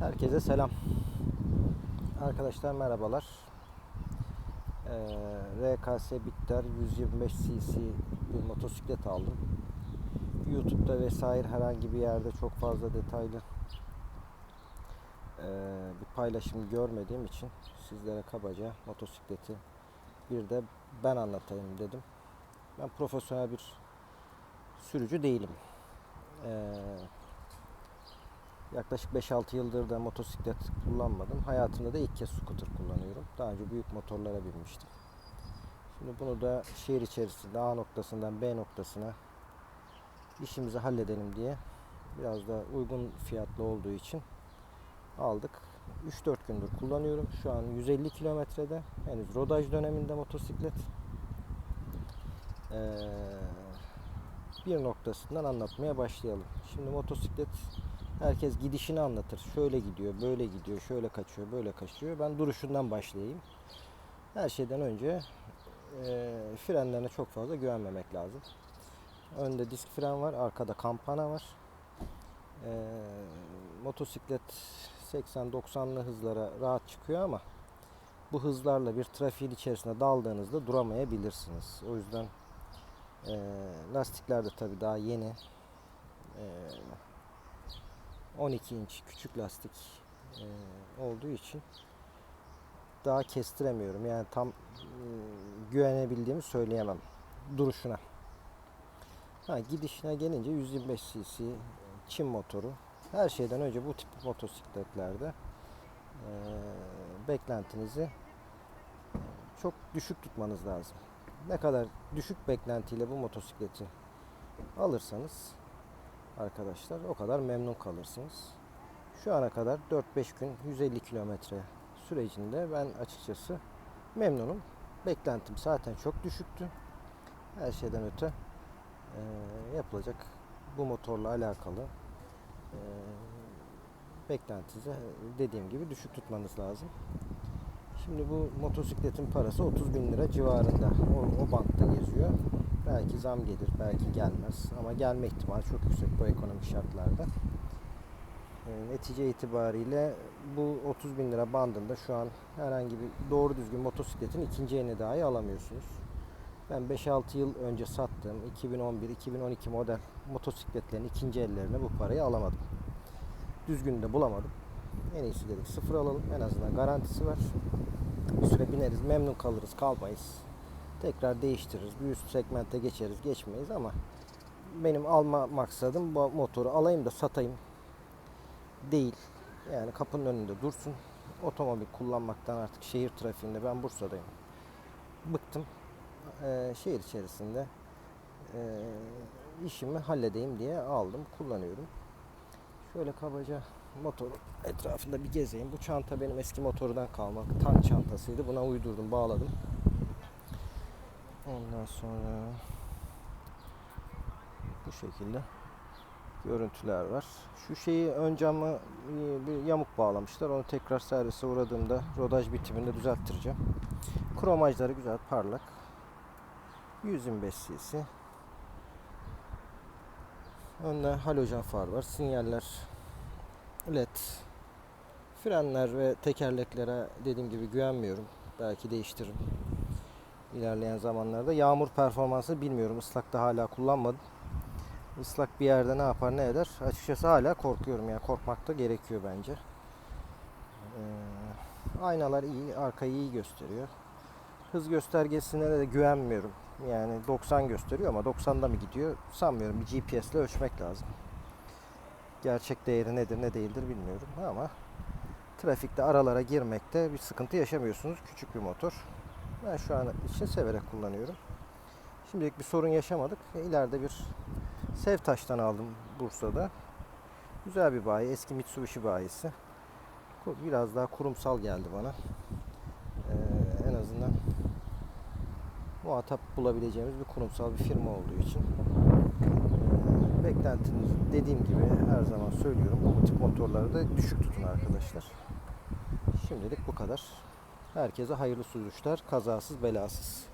Herkese selam. Arkadaşlar merhabalar. Ee, RKS Bitter 125 cc bir motosiklet aldım. YouTube'da vesaire herhangi bir yerde çok fazla detaylı ee, bir paylaşım görmediğim için sizlere kabaca motosikleti bir de ben anlatayım dedim. Ben profesyonel bir sürücü değilim. Ee, Yaklaşık 5-6 yıldır da motosiklet kullanmadım. Hayatımda da ilk kez scooter kullanıyorum. Daha önce büyük motorlara binmiştim. Şimdi bunu da şehir içerisinde A noktasından B noktasına işimizi halledelim diye biraz da uygun fiyatlı olduğu için aldık. 3-4 gündür kullanıyorum. Şu an 150 kilometrede. Henüz rodaj döneminde motosiklet. Ee, bir noktasından anlatmaya başlayalım. Şimdi motosiklet Herkes gidişini anlatır. Şöyle gidiyor, böyle gidiyor, şöyle kaçıyor, böyle kaçıyor. Ben duruşundan başlayayım. Her şeyden önce e, frenlerine çok fazla güvenmemek lazım. Önde disk fren var, arkada kampana var. E, motosiklet 80-90'lı hızlara rahat çıkıyor ama bu hızlarla bir trafiğin içerisine daldığınızda duramayabilirsiniz. O yüzden e, lastikler de tabii daha yeni. E, 12 inç küçük lastik e, olduğu için daha kestiremiyorum. Yani tam e, güvenebildiğimi söyleyemem duruşuna. Ha, gidişine gelince 125 cc Çin motoru. Her şeyden önce bu tip motosikletlerde e, beklentinizi çok düşük tutmanız lazım. Ne kadar düşük beklentiyle bu motosikleti alırsanız arkadaşlar o kadar memnun kalırsınız. Şu ana kadar 4-5 gün 150 kilometre sürecinde ben açıkçası memnunum. Beklentim zaten çok düşüktü. Her şeyden öte e, yapılacak bu motorla alakalı e, beklentinizi dediğim gibi düşük tutmanız lazım. Şimdi bu motosikletin parası 30 bin lira civarında. O, o bantta geziyor. Belki zam gelir, belki gelmez. Ama gelme ihtimali çok yüksek bu ekonomik şartlarda. E, netice itibariyle bu 30 bin lira bandında şu an herhangi bir doğru düzgün motosikletin ikinci elini dahi alamıyorsunuz. Ben 5-6 yıl önce sattığım 2011-2012 model motosikletlerin ikinci ellerine bu parayı alamadım. Düzgün de bulamadım. En iyisi dedik sıfır alalım. En azından garantisi var. Bir süre bineriz, memnun kalırız, kalmayız. Tekrar değiştiririz. Bir üst segmente geçeriz, geçmeyiz ama benim alma maksadım bu motoru alayım da satayım değil. Yani kapının önünde dursun. Otomobil kullanmaktan artık şehir trafiğinde ben Bursa'dayım. Bıktım. Ee, şehir içerisinde e, işimi halledeyim diye aldım, kullanıyorum. Şöyle kabaca motoru etrafında bir gezeyim. Bu çanta benim eski motordan kalma tank çantasıydı. Buna uydurdum, bağladım. Ondan sonra bu şekilde görüntüler var. Şu şeyi ön camı bir yamuk bağlamışlar. Onu tekrar servise uğradığımda rodaj bitiminde düzelttireceğim. Kromajları güzel parlak. 125 cc. Önde halojen far var. Sinyaller led. Frenler ve tekerleklere dediğim gibi güvenmiyorum. Belki değiştiririm. İlerleyen zamanlarda. Yağmur performansı bilmiyorum. Islakta hala kullanmadım. Islak bir yerde ne yapar ne eder? Açıkçası hala korkuyorum. Yani korkmak da gerekiyor bence. Ee, aynalar iyi. Arkayı iyi gösteriyor. Hız göstergesine de güvenmiyorum. Yani 90 gösteriyor ama 90'da mı gidiyor sanmıyorum. Bir GPS ile ölçmek lazım. Gerçek değeri nedir ne değildir bilmiyorum ama trafikte aralara girmekte bir sıkıntı yaşamıyorsunuz. Küçük bir motor. Ben şu an için severek kullanıyorum. Şimdilik bir sorun yaşamadık. İleride bir Sevtaş'tan aldım Bursa'da. Güzel bir bayi. Eski Mitsubishi bayisi. Biraz daha kurumsal geldi bana. Ee, en azından muhatap bulabileceğimiz bir kurumsal bir firma olduğu için ee, beklentiniz dediğim gibi her zaman söylüyorum bu tip motorları da düşük tutun arkadaşlar. Şimdilik bu kadar. Herkese hayırlı sürüşler, kazasız belasız.